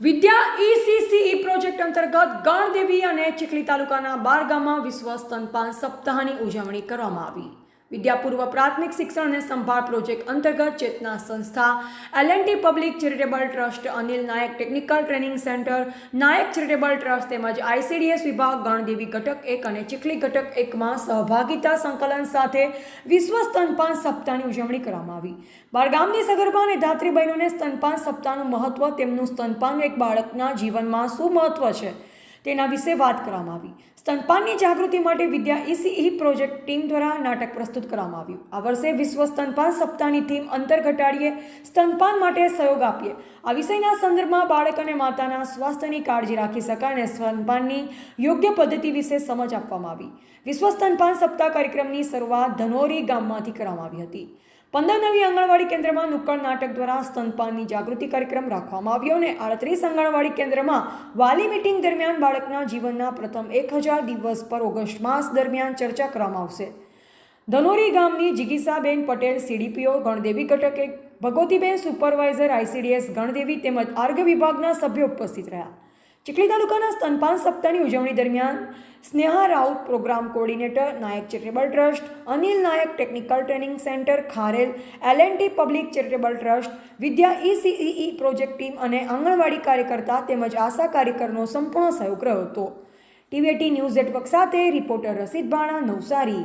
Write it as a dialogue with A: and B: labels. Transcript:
A: વિદ્યા ઈસીસીઈ project અંતર્ગત ગણદેવી અને ચીખલી તાલુકાના બાર ગામમાં વિશ્વ સ્તનપાન સપ્તાહની ઉજવણી કરવામાં આવી. વિદ્યાપૂર્વ પ્રાથમિક શિક્ષણ અને સંભાળ પ્રોજેક્ટ અંતર્ગત ચેતના સંસ્થા L N T public charitable trust Anil Naik technical training centre Naik charitable trust તેમજ આઈસીડીએસ વિભાગ, ગણદેવી ઘટક એક અને ચીખલી ઘટક એકમાં સહભાગિતા સંકલન સાથે વિશ્વ સ્તનપાન સપ્તાહની ઉજવણી કરવામાં આવી. બારગામની સગર્ભા અને ધાત્રી બહેનોને સ્તનપાન સપ્તાહનું મહત્વ તેમનું સ્તનપાન એક બાળકના જીવનમાં શું મહત્વ છે? તેના વિશે વાત કરવામાં આવી. સ્તનપાનની જાગૃતિ માટે વિદ્યા ઈસીઈ પ્રોજેક્ટ ટીમ દ્વારા નાટક પ્રસ્તુત કરવામાં આવ્યું. આ વર્ષે વિશ્વ સ્તનપાન સપ્તાહની થીમ અંતર ઘટાડીએ, સ્તનપાન માટે સહયોગ આપીએ. આ વિષયના સંદર્ભમાં બાળક અને માતાના સ્વાસ્થ્યની કાળજી રાખી શકાય અને સ્તનપાનની યોગ્ય પદ્ધતિ વિશે સમજ આપવામાં આવી. વિશ્વ સ્તનપાન સપ્તાહ કાર્યક્રમની શરૂઆત ધનોરી ગામમાંથી કરવામાં આવી હતી. પંદર નવી આંગણવાડી કેન્દ્રમાં નુક્કડ નાટક દ્વારા સ્તનપાનની જાગૃતિ કાર્યક્રમ રાખવામાં આવ્યો અને આડત્રીસ આંગણવાડી કેન્દ્રમાં વાલી મીટિંગ દરમિયાન બાળકના જીવનના પ્રથમ એક હજાર દિવસ પર ઓગસ્ટ માસ દરમિયાન ચર્ચા કરવામાં આવશે. ધનોરી ગામની જિગીસાબેન પટેલ સીડીપીઓ, ગણદેવી ઘટકે ભગવતીબેન સુપરવાઇઝર આઈસીડીએસ ગણદેવી તેમજ આર્ગ વિભાગના સભ્યો ઉપસ્થિત રહ્યા. ચીખલી તાલુકાના સ્તનપાન સપ્તાહની ઉજવણી દરમિયાન Sneha Raut programme coordinator, Naik charitable trust, Anil Naik technical training centre, Kharel L N T public charitable trust, Vidya ECE project team અને આંગણવાડી કાર્યકર્તા તેમજ આશા કાર્યકરનો સંપૂર્ણ સહયોગ રહ્યો હતો. ટીવીટી ન્યૂઝ નેટવર્ક સાથે રિપોર્ટર રસીદ ભાણા નવસારી.